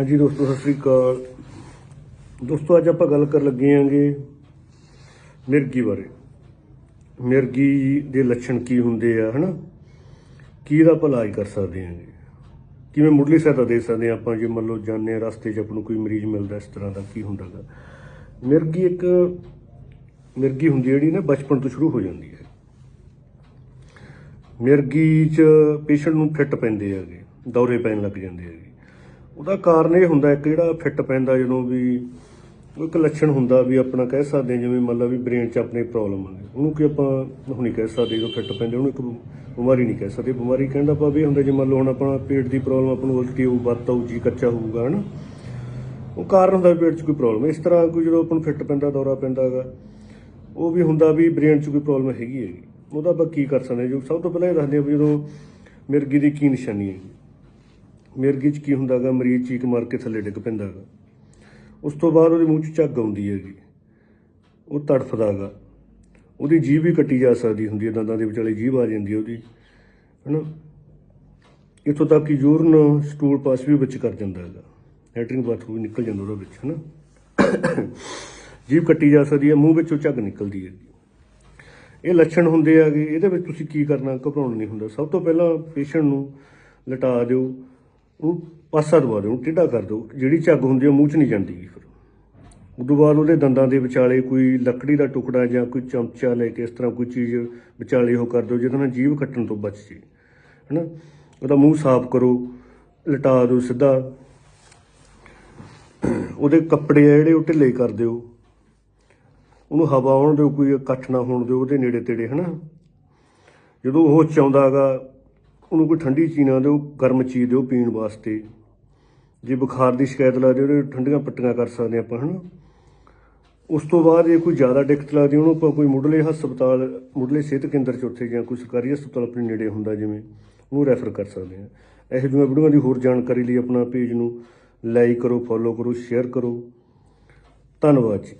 ਹਾਂਜੀ ਦੋਸਤੋ, ਸਤਿ ਸ੍ਰੀ ਅਕਾਲ। ਦੋਸਤੋ, ਅੱਜ ਆਪਾਂ ਗੱਲ ਕਰਨ ਲੱਗੇ ਆਂਗੇ ਮਿਰਗੀ ਬਾਰੇ। ਮਿਰਗੀ ਦੇ ਲੱਛਣ ਕੀ ਹੁੰਦੇ ਆ, ਹਨਾ? ਕੀ ਦਾ ਆਪਾਂ ਇਲਾਜ ਕਰ ਸਕਦੇ ਆਂਗੇ ਕਿਵੇਂ ਮੁੱਢਲੀ ਸਹਾਇਤਾ ਦੇ ਸਕਦੇ ਹਾਂ ਆਪਾਂ? ਜੇ ਮੰਨ ਲਓ ਜਾਂਦੇ ਹਾਂ ਰਸਤੇ 'ਚ ਆਪਾਂ ਨੂੰ ਕੋਈ ਮਰੀਜ਼ ਮਿਲਦਾ ਇਸ ਤਰ੍ਹਾਂ ਦਾ, ਕੀ ਹੁੰਦਾਗਾ? ਮਿਰਗੀ ਇੱਕ ਮਿਰਗੀ ਹੁੰਦੀ ਜਿਹੜੀ ਨਾ ਬਚਪਨ ਤੋਂ ਸ਼ੁਰੂ ਹੋ ਜਾਂਦੀ ਹੈ। ਮਿਰਗੀ 'ਚ ਪੇਸ਼ੈਂਟ ਨੂੰ ਫਿੱਟ ਪੈਂਦੇ ਹੈਗੇ, ਦੌਰੇ ਪੈਣ ਲੱਗ ਜਾਂਦੇ ਹੈਗੇ। ਉਹਦਾ ਕਾਰਨ ਇਹ ਹੁੰਦਾ ਇੱਕ ਜਿਹੜਾ ਫਿੱਟ ਪੈਂਦਾ ਜਦੋਂ ਵੀ ਉਹ ਇੱਕ ਲੱਛਣ ਹੁੰਦਾ ਵੀ ਆਪਣਾ ਕਹਿ ਸਕਦੇ ਹਾਂ ਜਿਵੇਂ ਮੰਨ ਲਾ ਵੀ ਬ੍ਰੇਨ 'ਚ ਆਪਣੇ ਪ੍ਰੋਬਲਮ ਆ ਉਹਨੂੰ ਕਿ ਆਪਾਂ ਉਹ ਨਹੀਂ ਕਹਿ ਸਕਦੇ ਜਦੋਂ ਫਿੱਟ ਪੈਂਦੇ ਉਹਨੂੰ ਇੱਕ ਬਿਮਾਰੀ ਨਹੀਂ ਕਹਿ ਸਕਦੇ। ਬਿਮਾਰੀ ਕਹਿੰਦਾ ਆਪਾਂ ਵੀ ਇਹ ਹੁੰਦਾ ਜੇ ਮੰਨ ਲਓ ਹੁਣ ਆਪਣਾ ਪੇਟ ਦੀ ਪ੍ਰੋਬਲਮ ਆਪਾਂ ਨੂੰ ਉਲਟੀ ਹੋਊ ਬੱਤ ਆਊ, ਜੀ ਕੱਚਾ ਹੋਊਗਾ, ਹਨਾ। ਉਹ ਕਾਰਨ ਹੁੰਦਾ ਵੀ ਪੇਟ 'ਚ ਕੋਈ ਪ੍ਰੋਬਲਮ ਇਸ ਤਰ੍ਹਾਂ ਕੋਈ ਜਦੋਂ ਆਪਾਂ ਨੂੰ ਫਿੱਟ ਪੈਂਦਾ, ਦੌਰਾ ਪੈਂਦਾ ਹੈਗਾ, ਉਹ ਵੀ ਹੁੰਦਾ ਵੀ ਬ੍ਰੇਨ 'ਚ ਕੋਈ ਪ੍ਰੋਬਲਮ ਹੈਗੀ ਹੈਗੀ। ਉਹਦਾ ਆਪਾਂ ਕੀ ਕਰ ਸਕਦੇ ਜੋ ਸਭ ਤੋਂ ਪਹਿਲਾਂ ਇਹ ਦੱਸਦੇ ਹਾਂ ਵੀ ਜਦੋਂ ਮਿਰਗੀ ਦੀ ਕੀ ਨਿਸ਼ਾਨੀ ਹੈ ਮਿਰਗੀ 'ਚ ਕੀ ਹੁੰਦਾਗਾ ਮਰੀਜ਼ ਚੀਕ ਮਾਰ ਕੇ ਥੱਲੇ ਡਿੱਗ ਪੈਂਦਾ ਹੈਗਾ ਉਸ ਤੋਂ ਬਾਅਦ ਉਹਦੇ ਮੂੰਹ 'ਚ ਝੱਗ ਆਉਂਦੀ ਹੈਗੀ। ਉਹ ਤੜਫਦਾਗਾ ਉਹਦੀ ਜੀਭ ਵੀ ਕੱਟੀ ਜਾ ਸਕਦੀ ਹੁੰਦੀ ਹੈ, ਦੰਦਾਂ ਦੇ ਵਿਚਾਲੇ ਜੀਭ ਆ ਜਾਂਦੀ ਹੈ ਉਹਦੀ। ਹਨਾ? ਇੱਥੋਂ ਤੱਕ ਕਿ ਯੂਰਨ ਸਟੂਲ ਪਾਸ ਵੀ ਵਿੱਚ ਕਰ ਜਾਂਦਾ ਹੈਗਾ। ਲੈਟਰਿੰਗ ਬਾਥਰੂਮ ਵੀ ਨਿਕਲ ਜਾਂਦਾ ਉਹਦੇ ਵਿੱਚ, ਹਨਾ? ਜੀਭ ਕੱਟੀ ਜਾ ਸਕਦੀ ਹੈ, ਮੂੰਹ ਵਿੱਚੋਂ ਝੱਗ ਨਿਕਲਦੀ ਹੈ ਇਹ ਲੱਛਣ ਹੁੰਦੇ ਆਗੇ ਇਹਦੇ ਵਿੱਚ ਤੁਸੀਂ ਕੀ ਕਰਨਾ, ਘਬਰਾਉਣ ਨਹੀਂ ਹੁੰਦਾ। ਸਭ ਤੋਂ ਪਹਿਲਾਂ ਪੇਸ਼ੈਂਟ ਨੂੰ ਲਟਾ ਦਿਓ। ਉਹਨੂੰ ਪਾਸਾ ਦਵਾ ਦਿਓ, ਟੇਢਾ ਕਰ ਦਿਓ, ਜਿਹੜੀ ਝੱਗ ਹੁੰਦੀ ਉਹ ਮੂੰਹ 'ਚ ਨਹੀਂ ਜਾਂਦੀ ਗੀ ਫਿਰ। ਉਦੋਂ ਬਾਅਦ ਉਹਦੇ ਦੰਦਾਂ ਦੇ ਵਿਚਾਲੇ ਕੋਈ ਲੱਕੜੀ ਦਾ ਟੁਕੜਾ ਜਾਂ ਕੋਈ ਚਮਚਾ ਲੈ ਕੇ ਇਸ ਤਰ੍ਹਾਂ ਕੋਈ ਚੀਜ਼ ਵਿਚਾਲੇ ਉਹ ਕਰ ਦਿਓ, ਜਿਹਦੇ ਨਾਲ ਜੀਭ ਕੱਟਣ ਤੋਂ ਬਚ ਜੇ, ਹਨਾ? ਉਹਦਾ ਮੂੰਹ ਸਾਫ਼ ਕਰੋ, ਲਟਾ ਦਿਓ ਸਿੱਧਾ। ਉਹਦੇ ਕੱਪੜੇ ਆ ਜਿਹੜੇ ਉਹ ਢਿੱਲੇ ਕਰ ਦਿਓ। ਉਹਨੂੰ ਹਵਾ ਆਉਣ ਦਿਓ, ਕੋਈ ਇਕੱਠ ਨਾ ਹੋਣ ਦਿਓ, ਉਹਦੇ ਨੇੜੇ ਤੇੜੇ, ਹਨਾ? ਜਦੋਂ ਉਹ ਚਾਉਂਦਾਗਾ ਉਹਨੂੰ ਕੋਈ ਠੰਡੀ ਚੀਜ਼ ਨਾ ਦਿਓ, ਗਰਮ ਚੀਜ਼ ਦਿਓ ਪੀਣ ਵਾਸਤੇ। ਜੇ ਬੁਖਾਰ ਦੀ ਸ਼ਿਕਾਇਤ ਲੱਗਦੀ ਉਹਦੇ ਠੰਡੀਆਂ ਪੱਟੀਆਂ ਕਰ ਸਕਦੇ ਆਪਾਂ, ਹਨਾ? ਉਸ ਤੋਂ ਬਾਅਦ ਜੇ ਕੋਈ ਜ਼ਿਆਦਾ ਦਿੱਕਤ ਲੱਗਦੀ, ਉਹਨੂੰ ਆਪਾਂ ਕੋਈ ਮੁੱਢਲੇ ਹਸਪਤਾਲ, ਮੁੱਢਲੇ ਸਿਹਤ ਕੇਂਦਰ 'ਚ ਉੱਥੇ ਜਾਂ ਕੋਈ ਸਰਕਾਰੀ ਹਸਪਤਾਲ ਆਪਣੇ ਨੇੜੇ ਹੁੰਦਾ ਜਿਵੇਂ, ਉਹਨੂੰ ਰੈਫਰ ਕਰ ਸਕਦੇ ਹਾਂ। ਇਹੋ ਜਿਹੀਆਂ ਵੀਡੀਓਆਂ ਦੀ ਹੋਰ ਜਾਣਕਾਰੀ ਲਈ ਆਪਣਾ ਪੇਜ ਨੂੰ ਲਾਈਕ ਕਰੋ, ਫੋਲੋ ਕਰੋ, ਸ਼ੇਅਰ ਕਰੋ। ਧੰਨਵਾਦ ਜੀ।